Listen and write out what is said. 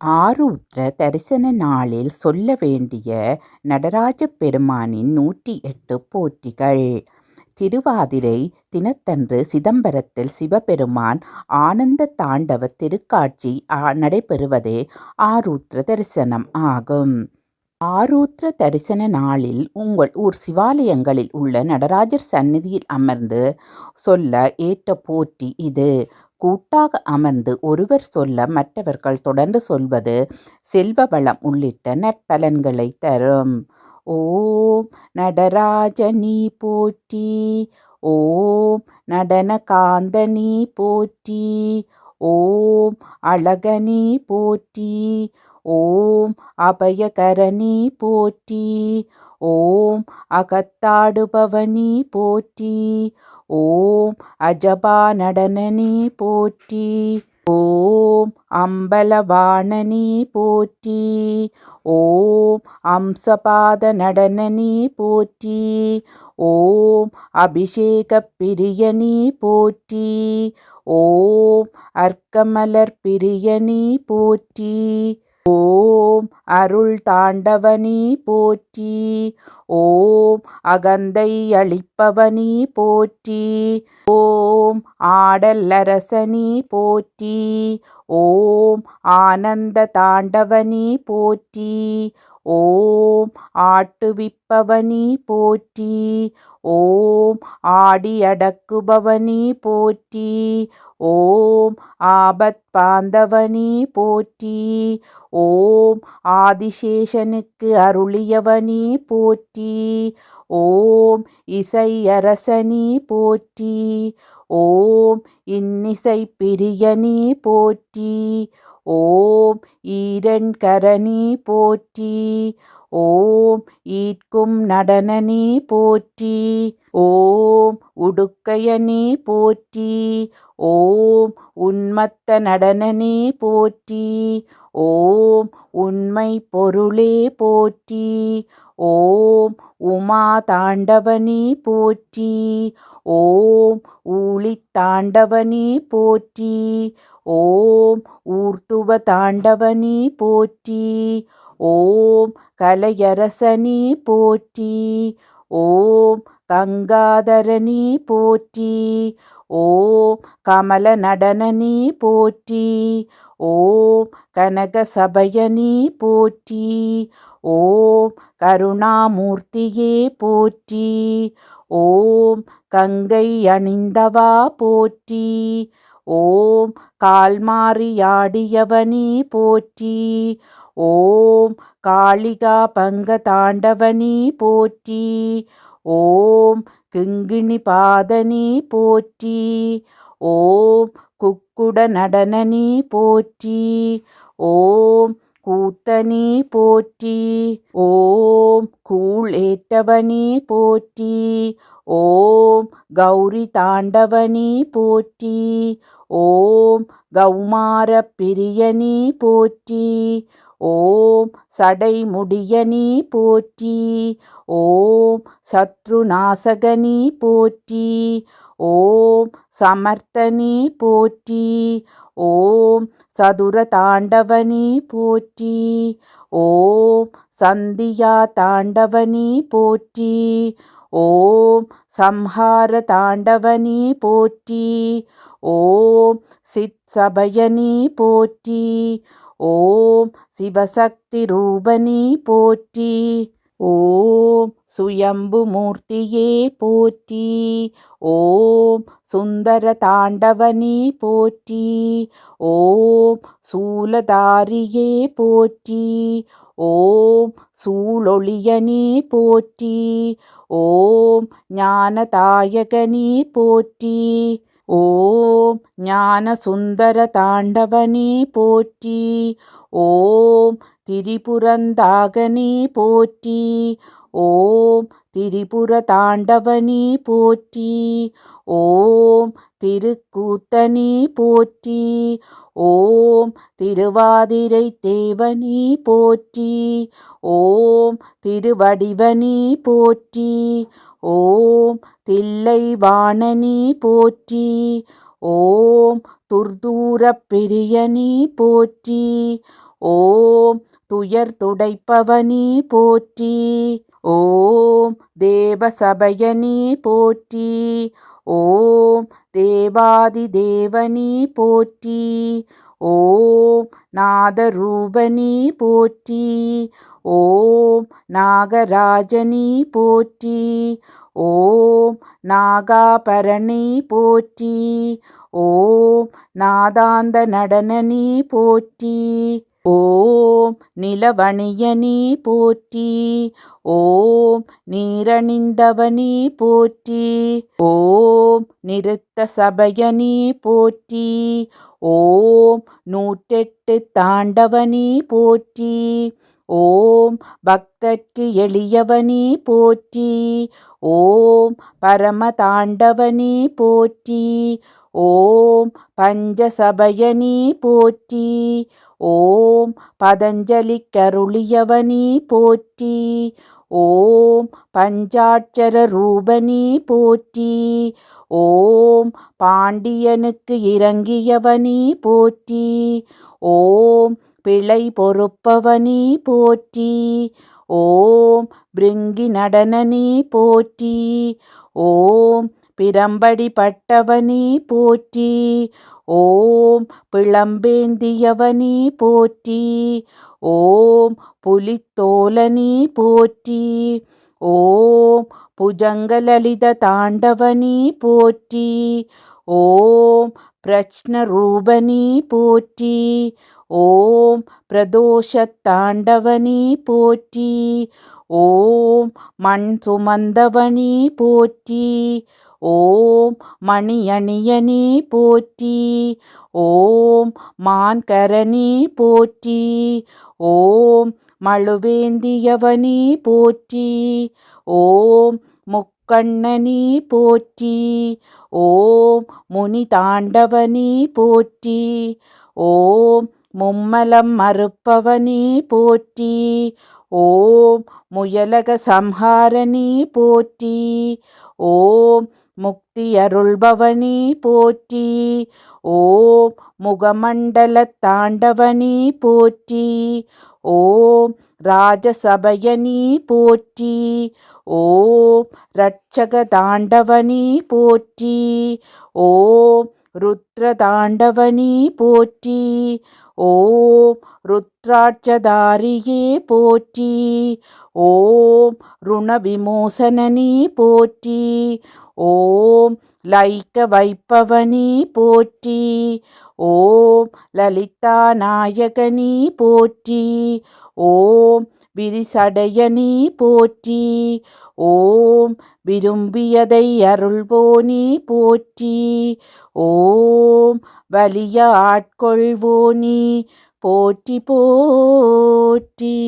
ஆருத்ர தரிசன நாளில் சொல்ல வேண்டிய நடராஜ பெருமானின் நூற்றி எட்டு போற்றிகள். திருவாதிரை தினத்தன்று சிதம்பரத்தில் சிவபெருமான் ஆனந்த தாண்டவ திருக்காட்சி நடைபெறுவதே ஆருத்ர தரிசனம் ஆகும். ஆருத்ர தரிசன நாளில் உங்கள் ஊர் சிவாலயங்களில் உள்ள நடராஜர் சந்நிதியில் அமர்ந்து சொல்ல ஏற்ற போற்றி இது. கூட்டாக அமர்ந்து ஒருவர் சொல்ல மற்றவர்கள் தொடர்ந்து சொல்வது செல்வ வளம் உள்ளிட்ட நற்பலன்களை தரும். ஓம் நடராஜனி போற்றி. ஓம் நடன காந்தனி போற்றி. ஓம் அழகனி போற்றி. ஓம் அபயகரணி போற்றி ஓம் அகத்தாடுபவனி போற்றி ஓம் அஜபா நடனனி போற்றி ஓம் அம்பலவாணனி போற்றி ஓம் அம்சபாத நடனனி போற்றி ஓம் அபிஷேக பிரியனி போற்றி ஓம் அர்க்கமலர் பிரியனி போற்றி. ஓம் அருள் தாண்டவனி போற்றி. ஓம் அகந்தை அளிப்பவனி போற்றி. ஓம் ஆடல்லரசனி போற்றி. ஓம் ஆனந்த தாண்டவனி போற்றி. ஓம் ஆட்டுவிப்பவனி போற்றி. ஓம் ஆடி ஆடியடக்குபவனி போற்றி. ஓம் ஆபத் பாந்தவனே போற்றி. ஓம் ஆதிசேஷனுக்கு அருளியவனே போற்றி. ஓம் இசையரசனே போற்றி. ஓம் இன்னிசை பிரியனே போற்றி. ஓம் ஈரன்கரணி போற்றி. ஓம் ஈட்கும் நடனனே போற்றி ஓம் உடுக்கையனே போற்றி ஓம் உன்மத்த நடனனே போற்றி ஓம் உண்மை பொருளே போற்றி ஓம் உமா தாண்டவனே போற்றி ஓம் ஊழித்தாண்டவனே போற்றி ஓம் ஊர்த்துவ தாண்டவனே போற்றி ஓம் கலையரசனி போற்றி ஓம் கங்காதரனி போற்றி ஓம் கமல நடனனி போற்றி ஓம் கனக சபயனி போற்றி ஓம் கருணாமூர்த்தியே போற்றி ஓம் கங்கை அணிந்தவா போற்றி ஓம் கால்மாறியாடியவனி போற்றி ஓம் காளிகா பங்க தாண்டவனி போற்றி. ஓம் கிங்கிணி பாதனி போற்றி. ஓம் குக்குட நடனனி போற்றி. ஓம் கூத்தனி போற்றி. ஓம் கூழ் ஏற்றவனி போற்றி. ஓம் கௌரி தாண்டவனி போற்றி. ஓம் கௌமார பிரியனி போற்றி. ஓம் சடைமுடியனி போற்றி. ஓம் சத்ருநாசகனி போற்றி. ஓம் சமர்த்தனி போற்றி. ஓம் சதுரதாண்டவனி போற்றி. ஓம் சந்தியா தாண்டவனி போற்றி. ஓம் சம்ஹார தாண்டவனி போற்றி. ஓம் சித் சபயனி போற்றி. ஓம் சிவசக்தி ரூபனி போற்றி. ஓம் சுயம்பு மூர்த்தியே போற்றி. ஓம் சுந்தர தாண்டவனே போற்றி. ஓம் சூலதாரியே போற்றி. ஓம் சூளொளியனி போற்றி. ஓம் ஞானதாயகனே போற்றி. ஓம் ஞான சுந்தர தாண்டவனே போற்றி. ஓம் திரிபுரந்தாகனே போற்றி. ஓம் திரிபுர தாண்டவனே போற்றி. ஓம் திருக்கூத்தனே போற்றி. ஓம் திருவாதிரை தேவனே போற்றி. ஓம் திருவடிவனே போற்றி. ஓம் தில்லை வாணனி போற்றி ஓம் துர்தூரப் பிரியனி போற்றி ஓம் துயர் துடைப்பவனி போற்றி ஓம் தேவசபயனி போற்றி ஓம் தேவாதி தேவனி போற்றி ஓம் நாதரூபனி போற்றி ஓம் நாகராஜனி போற்றி. ஓம் நாகாபரணி போற்றி. ஓம் நாதாந்த நடனனி போற்றி. ஓம் நிலவணியனி போற்றி. ஓம் நீரணிந்தவனி போற்றி. ஓம் நிறுத்த சபையனி போற்றி. ஓம் நூற்றெட்டு தாண்டவனி போற்றி. ஓம் பக்தர்க்கு எளியவனே போற்றி. ஓம் பரமதாண்டவனே போற்றி. ஓம் பஞ்சசபயனே போற்றி. ஓம் பதஞ்சலிக்கருளியவனே போற்றி. ஓம் பஞ்சாட்சர ரூபனே போற்றி. ஓம் பாண்டியனுக்கு இறங்கியவனே போற்றி. ஓம் பிழை பொறுப்பவனி போற்றி. ஓம் பிருங்கி நடனனி போற்றி. ஓம் பிரம்படி பட்டவனி போற்றி. ஓம் பிளம்பேந்தியவனி போற்றி. ஓம் புலித்தோலனி போற்றி. ஓம் புஜங்கலலித தாண்டவனி போற்றி. ஓம் பிரச்னரூபனி போற்றி. ஓம் பிரதோஷத்தாண்டவனே போற்றி. ஓம் மண் சுமந்தவனே போற்றி. ஓம் மணியணியனே போற்றி. ஓம் மான்கரணி போற்றி. ஓம் மழுவேந்தியவனே போற்றி. ஓம் முக்கண்ணனே போற்றி. ஓம் முனிதாண்டவனே போற்றி. ஓம் மும்மலம் மறுப்பவனே போற்றி. ஓம் முயலக சம்ஹாரணி போற்றி. ஓம் முக்தி அருள்பவனி போற்றி. ஓம் முகமண்டல தாண்டவனி போற்றி. ஓம் ராஜசபயனி போற்றி. ஓம் ரட்சக தாண்டவனி போற்றி. ஓம் ருத்ர தாண்டவனி போற்றி. ஓம் ருத்ராட்சதாரியே போற்றி. ஓம் ருணவிமோசனனே போற்றி. ஓம் லைக்க வைப்பவனே போற்றி. ஓம் லலிதா நாயகனே போற்றி. ஓம் விரிசடைய நீ போற்றி. ஓம் விரும்பியதை அருள்வோனி போற்றி. ஓம் வலிய ஆட்கொள்வோனி போற்றி போற்றி.